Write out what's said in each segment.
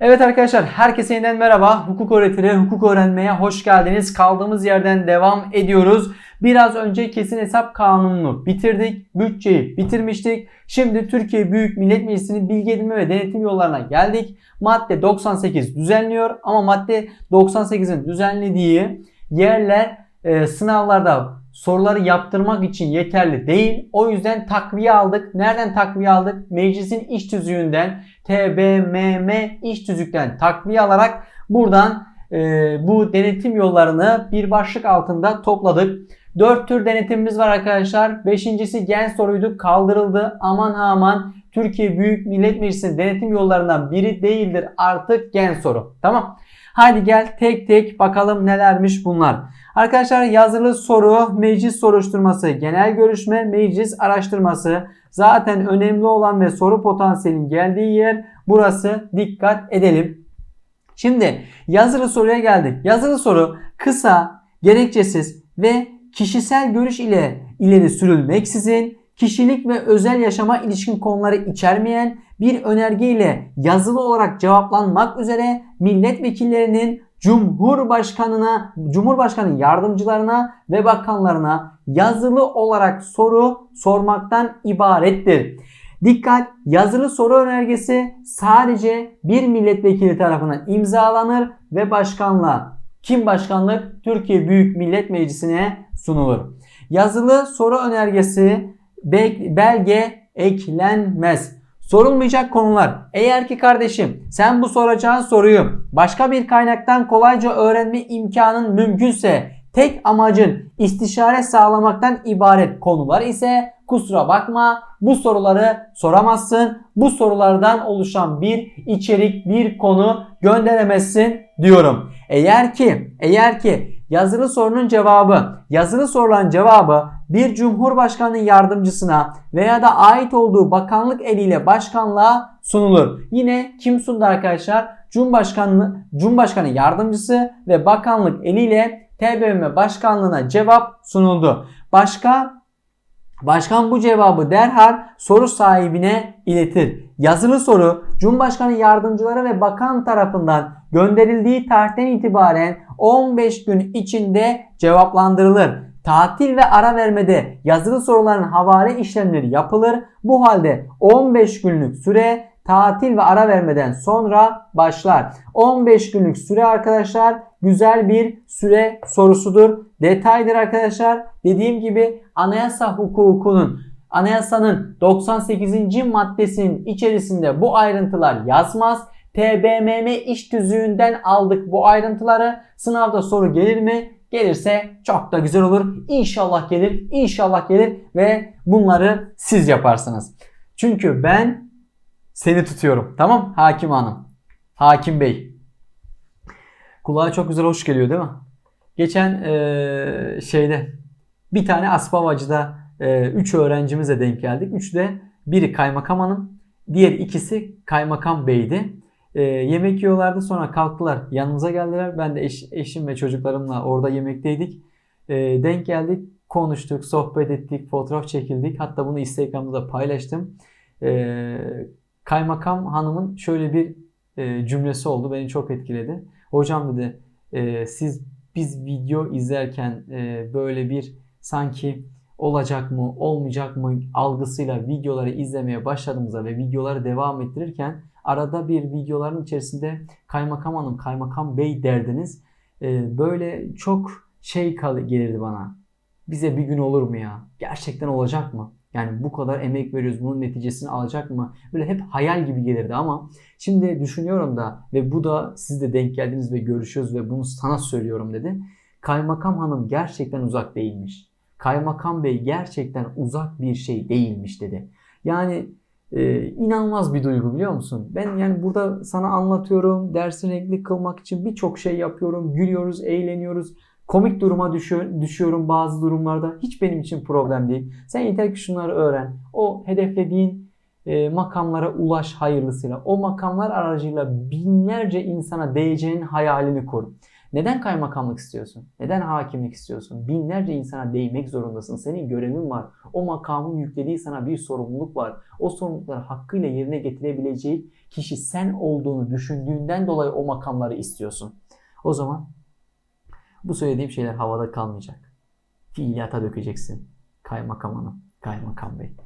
Evet arkadaşlar herkese yeniden merhaba. Hukuk öğretine, hukuk öğrenmeye hoş geldiniz. Kaldığımız yerden devam ediyoruz. Biraz önce kesin hesap kanununu bitirdik. Bütçeyi bitirmiştik. Şimdi Türkiye Büyük Millet Meclisi'nin bilgi edinme ve denetim yollarına geldik. Madde 98 düzenliyor ama madde 98'in düzenlediği yerler e, sınavlarda soruları yaptırmak için yeterli değil. O yüzden takviye aldık. Nereden takviye aldık? Meclisin iş tüzüğünden TBMM iş tüzükten takviye alarak buradan e, bu denetim yollarını bir başlık altında topladık. Dört tür denetimimiz var arkadaşlar. Beşincisi gen soruydu kaldırıldı. Aman ha aman Türkiye Büyük Millet Meclisi'nin denetim yollarından biri değildir artık gen soru. Tamam. Hadi gel tek tek bakalım nelermiş bunlar. Arkadaşlar yazılı soru, meclis soruşturması, genel görüşme, meclis araştırması zaten önemli olan ve soru potansiyelin geldiği yer burası. Dikkat edelim. Şimdi yazılı soruya geldik. Yazılı soru kısa, gerekçesiz ve kişisel görüş ile ileri sürülmeksizin kişilik ve özel yaşama ilişkin konuları içermeyen bir önerge ile yazılı olarak cevaplanmak üzere milletvekillerinin Cumhurbaşkanına, Cumhurbaşkanı yardımcılarına ve bakanlarına yazılı olarak soru sormaktan ibarettir. Dikkat! Yazılı soru önergesi sadece bir milletvekili tarafından imzalanır ve başkanlığa kim başkanlık? Türkiye Büyük Millet Meclisi'ne sunulur. Yazılı soru önergesi belge eklenmez. Sorulmayacak konular. Eğer ki kardeşim sen bu soracağın soruyu başka bir kaynaktan kolayca öğrenme imkanın mümkünse tek amacın istişare sağlamaktan ibaret konular ise kusura bakma bu soruları soramazsın. Bu sorulardan oluşan bir içerik, bir konu gönderemezsin diyorum. Eğer ki, eğer ki yazılı sorunun cevabı, yazılı sorulan cevabı bir cumhurbaşkanı yardımcısına veya da ait olduğu bakanlık eliyle başkanlığa sunulur. Yine kim sundu arkadaşlar? Cumhurbaşkanı, Cumhurbaşkanı yardımcısı ve bakanlık eliyle TBMM başkanlığına cevap sunuldu. Başka Başkan bu cevabı derhal soru sahibine iletir. Yazılı soru Cumhurbaşkanı yardımcıları ve bakan tarafından gönderildiği tarihten itibaren 15 gün içinde cevaplandırılır. Tatil ve ara vermede yazılı soruların havale işlemleri yapılır. Bu halde 15 günlük süre tatil ve ara vermeden sonra başlar. 15 günlük süre arkadaşlar güzel bir süre sorusudur. Detaydır arkadaşlar. Dediğim gibi anayasa hukukunun anayasanın 98. maddesinin içerisinde bu ayrıntılar yazmaz. TBMM iş tüzüğünden aldık bu ayrıntıları. Sınavda soru gelir mi? Gelirse çok da güzel olur. İnşallah gelir. İnşallah gelir ve bunları siz yaparsınız. Çünkü ben seni tutuyorum. Tamam? Hakim hanım. Hakim bey. Kulağa çok güzel hoş geliyor değil mi? Geçen ee, şeyde bir tane Aspavacı'da 3 e, öğrencimize denk geldik. Üçü de biri kaymakam hanım, diğer ikisi kaymakam beydi. E, yemek yiyorlardı sonra kalktılar yanımıza geldiler. Ben de eş, eşim ve çocuklarımla orada yemekteydik. E, denk geldik, konuştuk, sohbet ettik, fotoğraf çekildik. Hatta bunu Instagram'da da paylaştım. E, kaymakam hanımın şöyle bir e, cümlesi oldu. Beni çok etkiledi. Hocam dedi e, siz biz video izlerken e, böyle bir sanki olacak mı olmayacak mı algısıyla videoları izlemeye başladığımızda ve videoları devam ettirirken arada bir videoların içerisinde kaymakam hanım kaymakam bey derdiniz. E, böyle çok şey gelirdi bana. Bize bir gün olur mu ya? Gerçekten olacak mı? Yani bu kadar emek veriyoruz bunun neticesini alacak mı? Böyle hep hayal gibi gelirdi ama şimdi düşünüyorum da ve bu da siz de denk geldiniz ve görüşüyoruz ve bunu sana söylüyorum dedi. Kaymakam hanım gerçekten uzak değilmiş. Kaymakam bey gerçekten uzak bir şey değilmiş dedi. Yani e, inanılmaz bir duygu biliyor musun? Ben yani burada sana anlatıyorum, dersi renkli kılmak için birçok şey yapıyorum, gülüyoruz, eğleniyoruz komik duruma düşüyor, düşüyorum bazı durumlarda. Hiç benim için problem değil. Sen yeter ki şunları öğren. O hedeflediğin e, makamlara ulaş hayırlısıyla. O makamlar aracıyla binlerce insana değeceğin hayalini kur. Neden kaymakamlık istiyorsun? Neden hakimlik istiyorsun? Binlerce insana değmek zorundasın. Senin görevin var. O makamın yüklediği sana bir sorumluluk var. O sorumlulukları hakkıyla yerine getirebileceği kişi sen olduğunu düşündüğünden dolayı o makamları istiyorsun. O zaman bu söylediğim şeyler havada kalmayacak. Fiiliyata dökeceksin. Kaymakam hanım, kaymakam bey.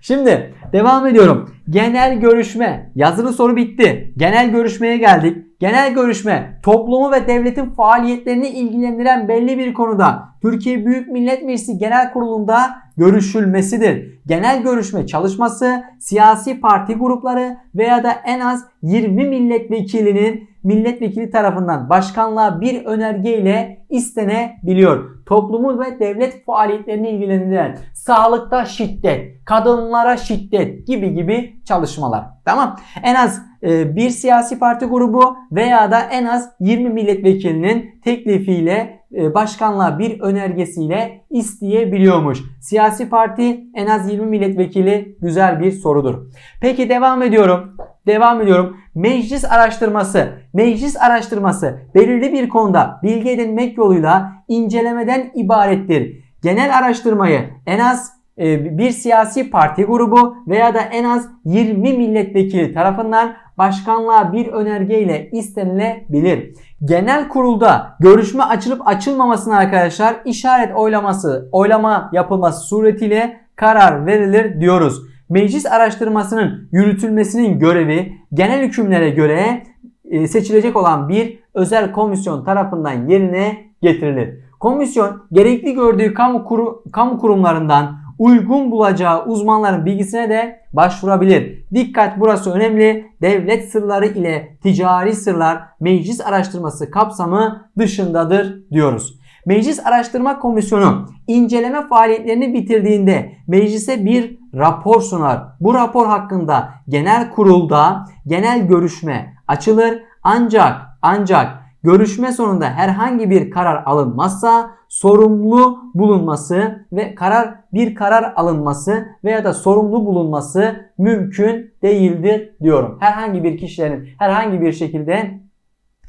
Şimdi devam ediyorum. Genel görüşme. Yazılı soru bitti. Genel görüşmeye geldik. Genel görüşme toplumu ve devletin faaliyetlerini ilgilendiren belli bir konuda Türkiye Büyük Millet Meclisi Genel Kurulu'nda görüşülmesidir. Genel görüşme çalışması siyasi parti grupları veya da en az 20 milletvekilinin milletvekili tarafından başkanlığa bir önergeyle istenebiliyor. Toplumu ve devlet faaliyetlerini ilgilendiren sağlıkta şiddet, kadınlara şiddet gibi gibi çalışmalar. Tamam. En az e, bir siyasi parti grubu veya da en az 20 milletvekilinin teklifiyle e, başkanlığa bir önergesiyle isteyebiliyormuş. Siyasi parti en az 20 milletvekili güzel bir sorudur. Peki devam ediyorum. Devam ediyorum. Meclis araştırması. Meclis araştırması belirli bir konuda bilgi edinmek yoluyla incelemeden ibarettir. Genel araştırmayı en az e, bir siyasi parti grubu veya da en az 20 milletvekili tarafından başkanlığa bir önergeyle istenilebilir. Genel kurulda görüşme açılıp açılmamasına arkadaşlar işaret oylaması, oylama yapılması suretiyle karar verilir diyoruz. Meclis araştırmasının yürütülmesinin görevi genel hükümlere göre e, seçilecek olan bir özel komisyon tarafından yerine getirilir. Komisyon gerekli gördüğü kamu, kuru, kamu kurumlarından uygun bulacağı uzmanların bilgisine de başvurabilir. Dikkat burası önemli. Devlet sırları ile ticari sırlar meclis araştırması kapsamı dışındadır diyoruz. Meclis Araştırma Komisyonu inceleme faaliyetlerini bitirdiğinde meclise bir rapor sunar. Bu rapor hakkında genel kurulda genel görüşme açılır ancak ancak görüşme sonunda herhangi bir karar alınmazsa sorumlu bulunması ve karar bir karar alınması veya da sorumlu bulunması mümkün değildir diyorum. Herhangi bir kişilerin herhangi bir şekilde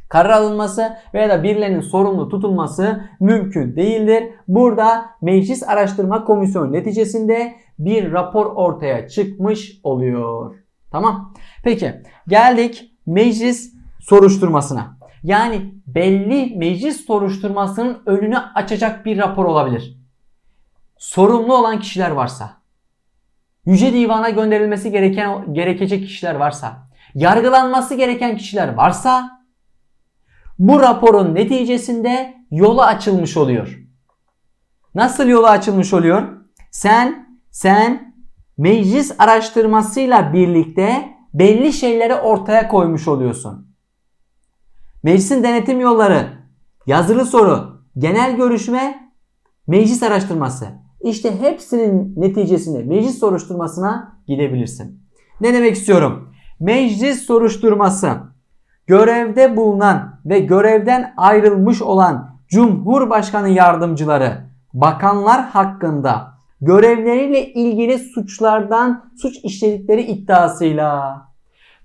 karar alınması veya da birilerinin sorumlu tutulması mümkün değildir. Burada Meclis Araştırma Komisyonu neticesinde bir rapor ortaya çıkmış oluyor. Tamam. Peki geldik meclis soruşturmasına. Yani belli meclis soruşturmasının önünü açacak bir rapor olabilir. Sorumlu olan kişiler varsa, Yüce Divan'a gönderilmesi gereken gerekecek kişiler varsa, yargılanması gereken kişiler varsa bu raporun neticesinde yola açılmış oluyor. Nasıl yola açılmış oluyor? Sen sen meclis araştırmasıyla birlikte belli şeyleri ortaya koymuş oluyorsun. Meclisin denetim yolları, yazılı soru, genel görüşme, meclis araştırması. İşte hepsinin neticesinde meclis soruşturmasına gidebilirsin. Ne demek istiyorum? Meclis soruşturması görevde bulunan ve görevden ayrılmış olan Cumhurbaşkanı yardımcıları, bakanlar hakkında görevleriyle ilgili suçlardan suç işledikleri iddiasıyla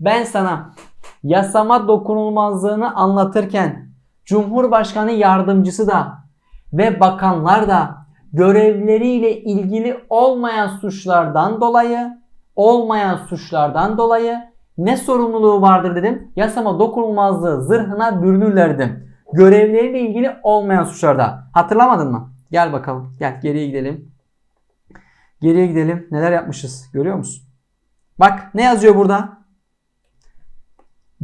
ben sana yasama dokunulmazlığını anlatırken Cumhurbaşkanı yardımcısı da ve bakanlar da görevleriyle ilgili olmayan suçlardan dolayı olmayan suçlardan dolayı ne sorumluluğu vardır dedim. Yasama dokunulmazlığı zırhına bürünürler dedim. Görevleriyle ilgili olmayan suçlarda. Hatırlamadın mı? Gel bakalım. Gel geriye gidelim. Geriye gidelim. Neler yapmışız? Görüyor musun? Bak ne yazıyor burada?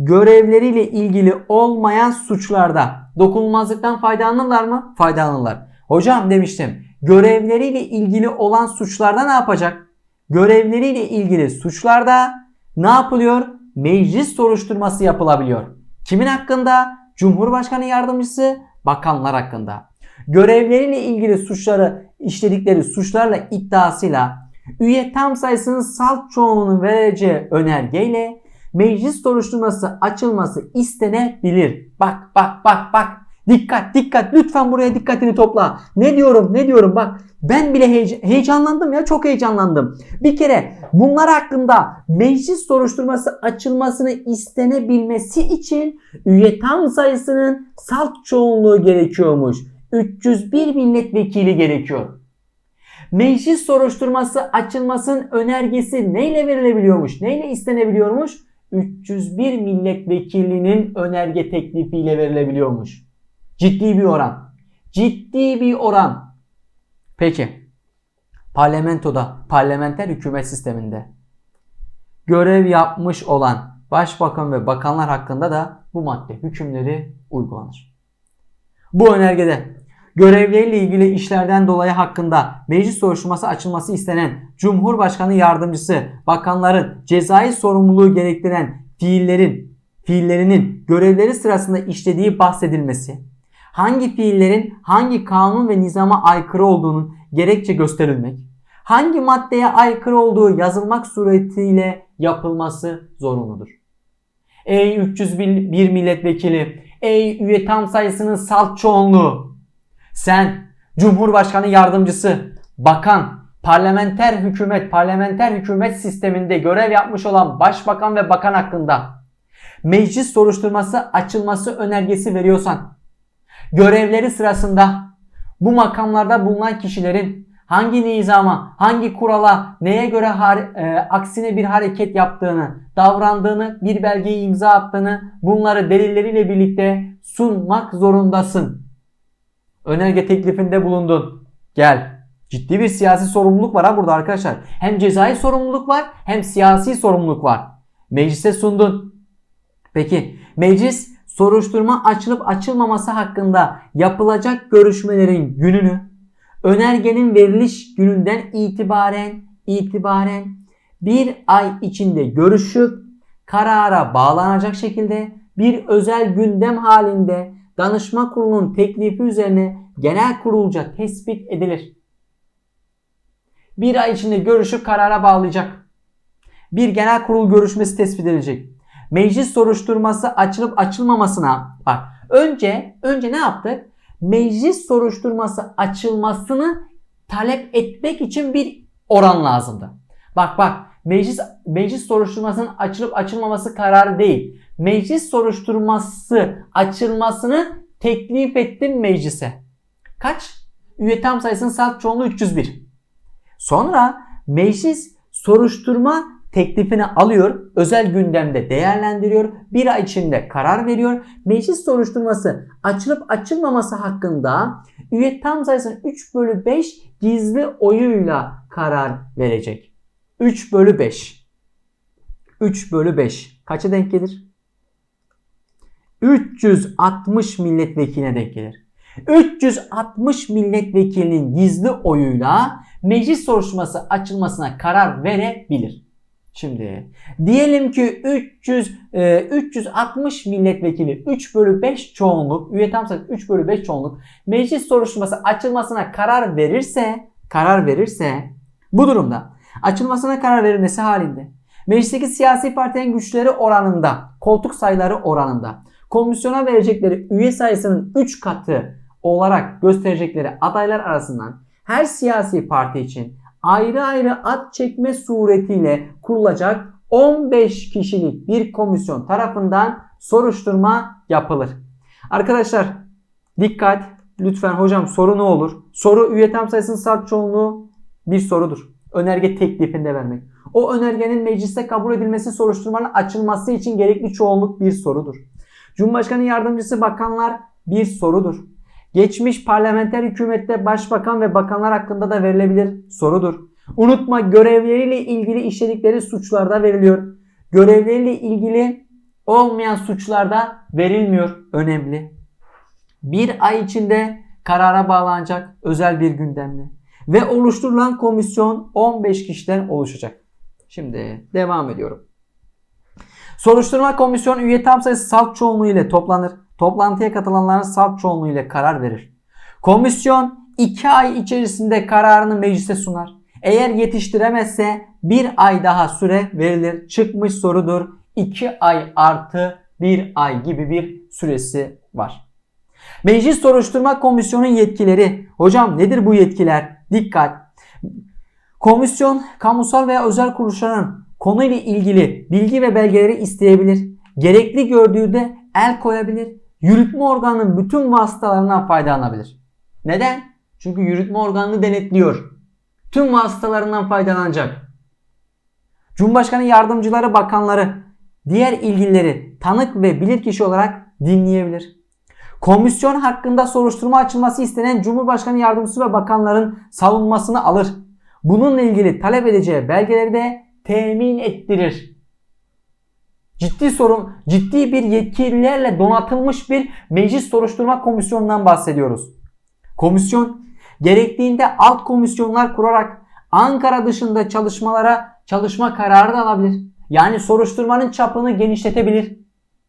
Görevleriyle ilgili olmayan suçlarda dokunulmazlıktan faydalanırlar mı? Faydalanırlar. Hocam demiştim. Görevleriyle ilgili olan suçlarda ne yapacak? Görevleriyle ilgili suçlarda ne yapılıyor? Meclis soruşturması yapılabiliyor. Kimin hakkında? Cumhurbaşkanı yardımcısı, bakanlar hakkında. Görevleriyle ilgili suçları işledikleri suçlarla iddiasıyla üye tam sayısının salt çoğunluğunun vereceği önergeyle meclis soruşturması açılması istenebilir. Bak bak bak bak Dikkat dikkat lütfen buraya dikkatini topla. Ne diyorum ne diyorum bak ben bile heyecanlandım ya çok heyecanlandım. Bir kere bunlar hakkında meclis soruşturması açılmasını istenebilmesi için üye tam sayısının salt çoğunluğu gerekiyormuş. 301 milletvekili gerekiyor. Meclis soruşturması açılmasının önergesi neyle verilebiliyormuş? Neyle istenebiliyormuş? 301 milletvekilinin önerge teklifiyle verilebiliyormuş. Ciddi bir oran. Ciddi bir oran. Peki. Parlamentoda, parlamenter hükümet sisteminde görev yapmış olan başbakan ve bakanlar hakkında da bu madde hükümleri uygulanır. Bu önergede görevleriyle ilgili işlerden dolayı hakkında meclis soruşturması açılması istenen Cumhurbaşkanı yardımcısı, bakanların cezai sorumluluğu gerektiren fiillerin fiillerinin görevleri sırasında işlediği bahsedilmesi, hangi fiillerin hangi kanun ve nizama aykırı olduğunun gerekçe gösterilmek, hangi maddeye aykırı olduğu yazılmak suretiyle yapılması zorunludur. Ey 301 milletvekili, ey üye tam sayısının salt çoğunluğu, sen Cumhurbaşkanı yardımcısı, bakan, parlamenter hükümet, parlamenter hükümet sisteminde görev yapmış olan başbakan ve bakan hakkında meclis soruşturması açılması önergesi veriyorsan, görevleri sırasında bu makamlarda bulunan kişilerin hangi nizama, hangi kurala, neye göre e, aksine bir hareket yaptığını, davrandığını, bir belgeyi imza attığını bunları delilleriyle birlikte sunmak zorundasın. Önerge teklifinde bulundun. Gel. Ciddi bir siyasi sorumluluk var ha burada arkadaşlar. Hem cezai sorumluluk var hem siyasi sorumluluk var. Meclise sundun. Peki meclis soruşturma açılıp açılmaması hakkında yapılacak görüşmelerin gününü önergenin veriliş gününden itibaren itibaren bir ay içinde görüşüp karara bağlanacak şekilde bir özel gündem halinde danışma kurulunun teklifi üzerine genel kurulca tespit edilir. Bir ay içinde görüşüp karara bağlayacak. Bir genel kurul görüşmesi tespit edilecek. Meclis soruşturması açılıp açılmamasına bak önce önce ne yaptık? Meclis soruşturması açılmasını talep etmek için bir oran lazımdı. Bak bak meclis meclis soruşturmasının açılıp açılmaması kararı değil. Meclis soruşturması açılmasını teklif ettim meclise. Kaç? Üye tam sayısının salt çoğunluğu 301. Sonra meclis soruşturma teklifini alıyor, özel gündemde değerlendiriyor, bir ay içinde karar veriyor. Meclis soruşturması açılıp açılmaması hakkında üye tam sayısının 3 bölü 5 gizli oyuyla karar verecek. 3 bölü 5. 3 bölü 5. Kaça denk gelir? 360 milletvekiline denk gelir. 360 milletvekilinin gizli oyuyla meclis soruşturması açılmasına karar verebilir. Şimdi diyelim ki 300 e, 360 milletvekili 3 bölü 5 çoğunluk üye tam sayı 3 bölü 5 çoğunluk meclis soruşturması açılmasına karar verirse karar verirse bu durumda açılmasına karar verilmesi halinde meclisteki siyasi partilerin güçleri oranında koltuk sayıları oranında komisyona verecekleri üye sayısının 3 katı olarak gösterecekleri adaylar arasından her siyasi parti için ayrı ayrı at çekme suretiyle kurulacak 15 kişilik bir komisyon tarafından soruşturma yapılır. Arkadaşlar dikkat lütfen hocam soru ne olur? Soru üye tam sayısının salt çoğunluğu bir sorudur. Önerge teklifinde vermek. O önergenin mecliste kabul edilmesi soruşturmanın açılması için gerekli çoğunluk bir sorudur. Cumhurbaşkanı yardımcısı bakanlar bir sorudur. Geçmiş parlamenter hükümette başbakan ve bakanlar hakkında da verilebilir sorudur. Unutma görevleriyle ilgili işledikleri suçlarda veriliyor. Görevleriyle ilgili olmayan suçlarda verilmiyor. Önemli. Bir ay içinde karara bağlanacak özel bir gündemle. Ve oluşturulan komisyon 15 kişiden oluşacak. Şimdi devam ediyorum. Soruşturma komisyonu üye tam sayısı salt çoğunluğu ile toplanır. Toplantıya katılanların salt çoğunluğu ile karar verir. Komisyon 2 ay içerisinde kararını meclise sunar. Eğer yetiştiremezse bir ay daha süre verilir. Çıkmış sorudur. 2 ay artı 1 ay gibi bir süresi var. Meclis Soruşturma Komisyonu yetkileri. Hocam nedir bu yetkiler? Dikkat. Komisyon kamusal veya özel kuruluşların konuyla ilgili bilgi ve belgeleri isteyebilir. Gerekli gördüğünde el koyabilir. Yürütme organının bütün vasıtalarından faydalanabilir. Neden? Çünkü yürütme organını denetliyor. Tüm vasıtalarından faydalanacak. Cumhurbaşkanı yardımcıları, bakanları, diğer ilgilileri tanık ve bilirkişi olarak dinleyebilir. Komisyon hakkında soruşturma açılması istenen Cumhurbaşkanı yardımcısı ve bakanların savunmasını alır. Bununla ilgili talep edeceği belgeleri de temin ettirir. Ciddi sorun, ciddi bir yetkililerle donatılmış bir meclis soruşturma komisyonundan bahsediyoruz. Komisyon gerektiğinde alt komisyonlar kurarak Ankara dışında çalışmalara çalışma kararı da alabilir. Yani soruşturmanın çapını genişletebilir.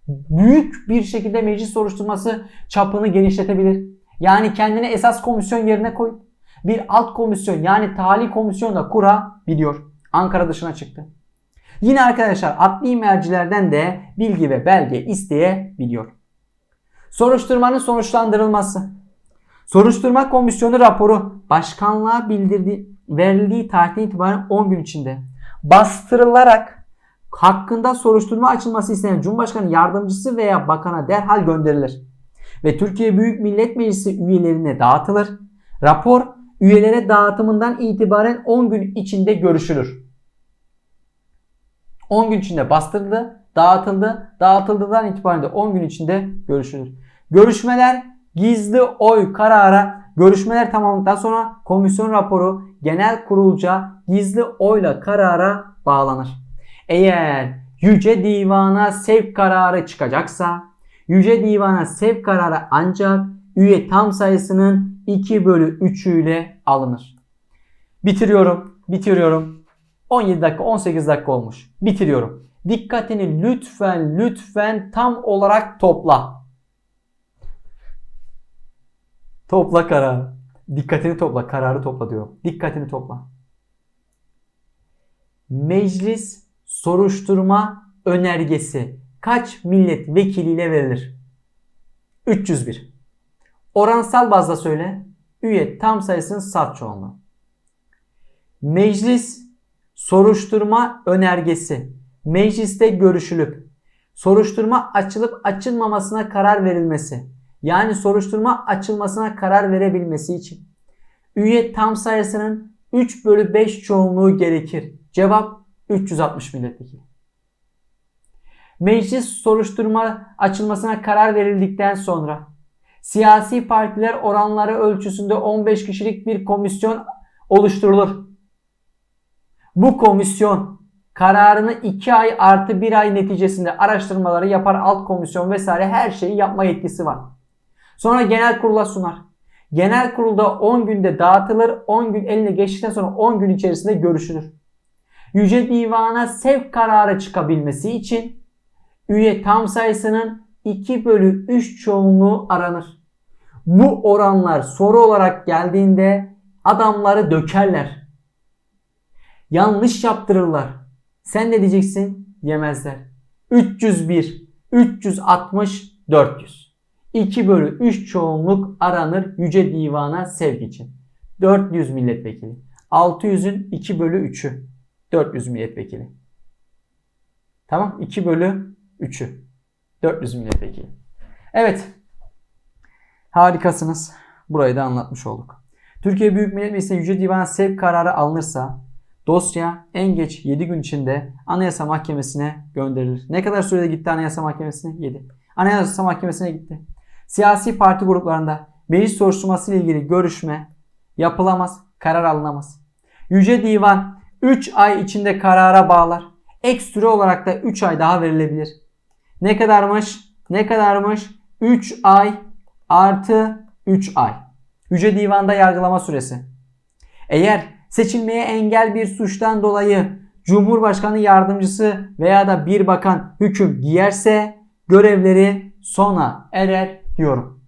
Büyük bir şekilde meclis soruşturması çapını genişletebilir. Yani kendini esas komisyon yerine koyup bir alt komisyon yani tali komisyon da kurabiliyor. Ankara dışına çıktı. Yine arkadaşlar adli mercilerden de bilgi ve belge isteyebiliyor. Soruşturmanın sonuçlandırılması. Soruşturma komisyonu raporu başkanlığa bildirdiği, verildiği tarihten itibaren 10 gün içinde bastırılarak hakkında soruşturma açılması istenen Cumhurbaşkanı yardımcısı veya bakana derhal gönderilir. Ve Türkiye Büyük Millet Meclisi üyelerine dağıtılır. Rapor üyelere dağıtımından itibaren 10 gün içinde görüşülür. 10 gün içinde bastırıldı, dağıtıldı, dağıtıldıdan itibaren de 10 gün içinde görüşülür. Görüşmeler gizli oy karara, görüşmeler tamamlandıktan sonra komisyon raporu genel kurulca gizli oyla karara bağlanır. Eğer Yüce Divan'a sevk kararı çıkacaksa, Yüce Divan'a sevk kararı ancak üye tam sayısının 2 bölü 3'ü ile alınır. Bitiriyorum, bitiriyorum. 17 dakika, 18 dakika olmuş. Bitiriyorum. Dikkatini lütfen, lütfen tam olarak topla. Topla kararı. Dikkatini topla, kararı topla diyorum. Dikkatini topla. Meclis soruşturma önergesi kaç milletvekiliyle verilir? 301. Oransal bazda söyle. Üye tam sayısının salt çoğunluğu. Meclis soruşturma önergesi mecliste görüşülüp soruşturma açılıp açılmamasına karar verilmesi yani soruşturma açılmasına karar verebilmesi için üye tam sayısının 3 bölü 5 çoğunluğu gerekir. Cevap 360 milletvekili. Meclis soruşturma açılmasına karar verildikten sonra siyasi partiler oranları ölçüsünde 15 kişilik bir komisyon oluşturulur. Bu komisyon kararını 2 ay artı 1 ay neticesinde araştırmaları yapar alt komisyon vesaire her şeyi yapma yetkisi var. Sonra genel kurula sunar. Genel kurulda 10 günde dağıtılır. 10 gün eline geçtikten sonra 10 gün içerisinde görüşülür. Yüce Divan'a sevk kararı çıkabilmesi için üye tam sayısının 2 bölü 3 çoğunluğu aranır. Bu oranlar soru olarak geldiğinde adamları dökerler. Yanlış yaptırırlar. Sen ne diyeceksin? Yemezler. 301, 360, 400. 2 bölü 3 çoğunluk aranır Yüce Divan'a sevk için. 400 milletvekili. 600'ün 2 bölü 3'ü. 400 milletvekili. Tamam 2 bölü 3'ü. 400 milletvekili. Evet. Harikasınız. Burayı da anlatmış olduk. Türkiye Büyük Millet Meclisi'ne Yüce Divan'a sevk kararı alınırsa dosya en geç 7 gün içinde Anayasa Mahkemesi'ne gönderilir. Ne kadar sürede gitti Anayasa Mahkemesi'ne? 7. Anayasa Mahkemesi'ne gitti. Siyasi parti gruplarında meclis soruşturması ile ilgili görüşme yapılamaz, karar alınamaz. Yüce Divan 3 ay içinde karara bağlar. Ek süre olarak da 3 ay daha verilebilir. Ne kadarmış? Ne kadarmış? 3 ay artı 3 ay. Yüce Divan'da yargılama süresi. Eğer seçilmeye engel bir suçtan dolayı Cumhurbaşkanı yardımcısı veya da bir bakan hüküm giyerse görevleri sona erer diyorum.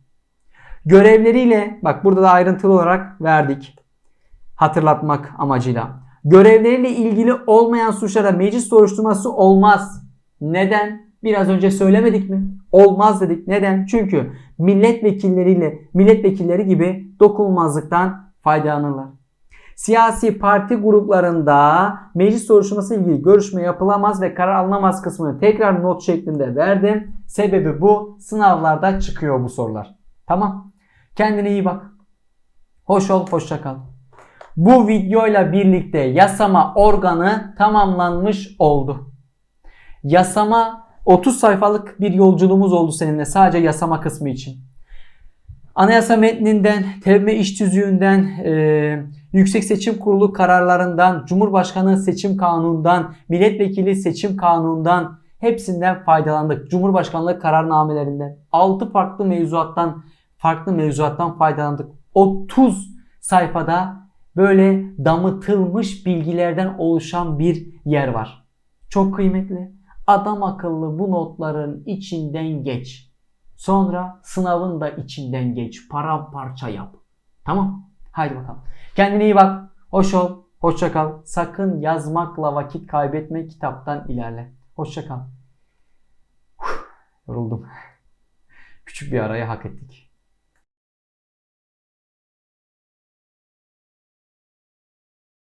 Görevleriyle bak burada da ayrıntılı olarak verdik. Hatırlatmak amacıyla. Görevleriyle ilgili olmayan suçlara meclis soruşturması olmaz. Neden? Biraz önce söylemedik mi? Olmaz dedik. Neden? Çünkü milletvekilleriyle milletvekilleri gibi dokunulmazlıktan faydalanırlar. Siyasi parti gruplarında meclis soruşturması ilgili görüşme yapılamaz ve karar alınamaz kısmını tekrar not şeklinde verdim. Sebebi bu. Sınavlarda çıkıyor bu sorular. Tamam. Kendine iyi bak. Hoş ol, hoşça kal. Bu videoyla birlikte yasama organı tamamlanmış oldu. Yasama 30 sayfalık bir yolculuğumuz oldu seninle sadece yasama kısmı için. Anayasa metninden, tevbe iş tüzüğünden, e, Yüksek Seçim Kurulu kararlarından, Cumhurbaşkanı seçim kanunundan, milletvekili seçim kanunundan hepsinden faydalandık. Cumhurbaşkanlığı kararnamelerinden 6 farklı mevzuattan farklı mevzuattan faydalandık. 30 sayfada böyle damıtılmış bilgilerden oluşan bir yer var. Çok kıymetli. Adam akıllı bu notların içinden geç. Sonra sınavın da içinden geç. Paramparça yap. Tamam? Haydi bakalım. Kendine iyi bak. Hoş ol. Hoşça kal. Sakın yazmakla vakit kaybetme. Kitaptan ilerle. Hoşça kal. Yoruldum. Küçük bir arayı hak ettik.